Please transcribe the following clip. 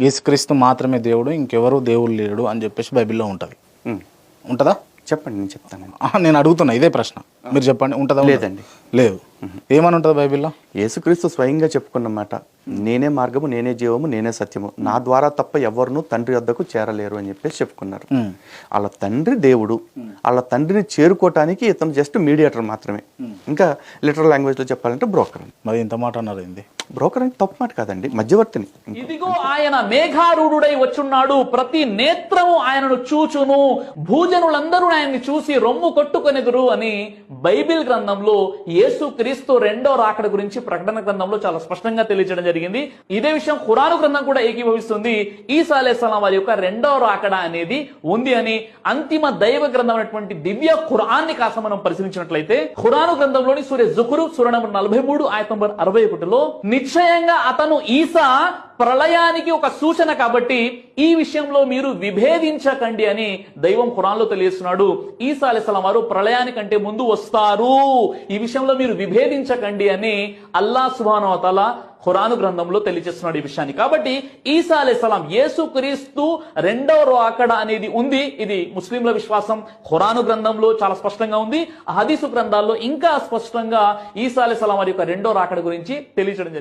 యేసుక్రీస్తు మాత్రమే దేవుడు ఇంకెవరు దేవుడు లేడు అని చెప్పేసి బైబిల్లో ఉంటుంది. ఉంటుందా? చెప్పండి నేను చెప్తానండి ఆహా, నేను అడుగుతున్నా ఇదే ప్రశ్న. మీరు చెప్పండి ఉంటుందా? లేదండి. లేదు. ఏమని ఉంటుంది బైబిల్లో? యేసుక్రీస్తు స్వయంగా చెప్పుకున్నమాట నేనే మార్గము నేనే జీవము నేనే సత్యము. నా ద్వారా తప్ప ఎవరును తండ్రి వద్దకు చేరలేరు అని చెప్పేసి చెప్పుకున్నారు. వాళ్ళ తండ్రి దేవుడు వాళ్ళ తండ్రిని చేరుకోవటానికి ఇతను జస్ట్ మీడియేటర్ మాత్రమే. ఇంకా లిటరల్ లాంగ్వేజ్లో చెప్పాలంటే బ్రోకర్. మరి ఇంత మాట అన్నారు ఏంది? బ్రోకర్ అంటే తప్పు మాట కాదండి మధ్యవర్తిని. ఇదిగో ఆయన మేఘారూఢుడై వచ్చున్నాడు. ప్రతి నేత్రము ఆయనను చూచును. భూజనులందరూ ఆయన్ని చూసి రొమ్ము కొట్టుకొనెదురు అని బైబిల్ గ్రంథంలో యేసు క్రీస్తు రెండో రాకడ గురించి ప్రకటన గ్రంథంలో చాలా స్పష్టంగా తెలియజేయడం జరిగింది. ఇదే విషయం ఖురాను గ్రంథం కూడా ఏకీభవిస్తుంది. ఈసా అలేస్లాం వారి యొక్క రెండవ రాకడ అనేది ఉంది అని అంతిమ దైవ గ్రంథం అనేటువంటి దివ్య ఖురాన్ని కాస్త మనం పరిశీలించినట్లయితే ఖురాను గ్రంథంలోని సూర్య జుకురు సూర్య నంబర్ నలభై మూడు ఆయన నంబర్ అరవై ఒకటిలో నిశ్చయంగా అతను ఈసా ప్రళయానికి ఒక సూచన కాబట్టి ఈ విషయంలో మీరు విభేదించకండి అని దైవం ఖురాన్లో తెలియజేస్తున్నాడు. ఈసా అలైహిస్సలాం వారు ప్రళయానికంటే ముందు వస్తారు. ఈ విషయంలో మీరు విభేదించకండి అని అల్లా సుభానవతల ఖురాను గ్రంథంలో తెలియజేస్తున్నాడు ఈ విషయాన్ని. కాబట్టి ఈసా అలైహిస్సలాం యేసు క్రీస్తు రెండవ రాకడ అనేది ఉంది. ఇది ముస్లింల విశ్వాసం. ఖురాను గ్రంథంలో చాలా స్పష్టంగా ఉంది. హదీసు గ్రంథాల్లో ఇంకా స్పష్టంగా ఈసా అలైహిస్సలాం వారి యొక్క రెండో రాకడ గురించి తెలియజేయడం జరిగింది.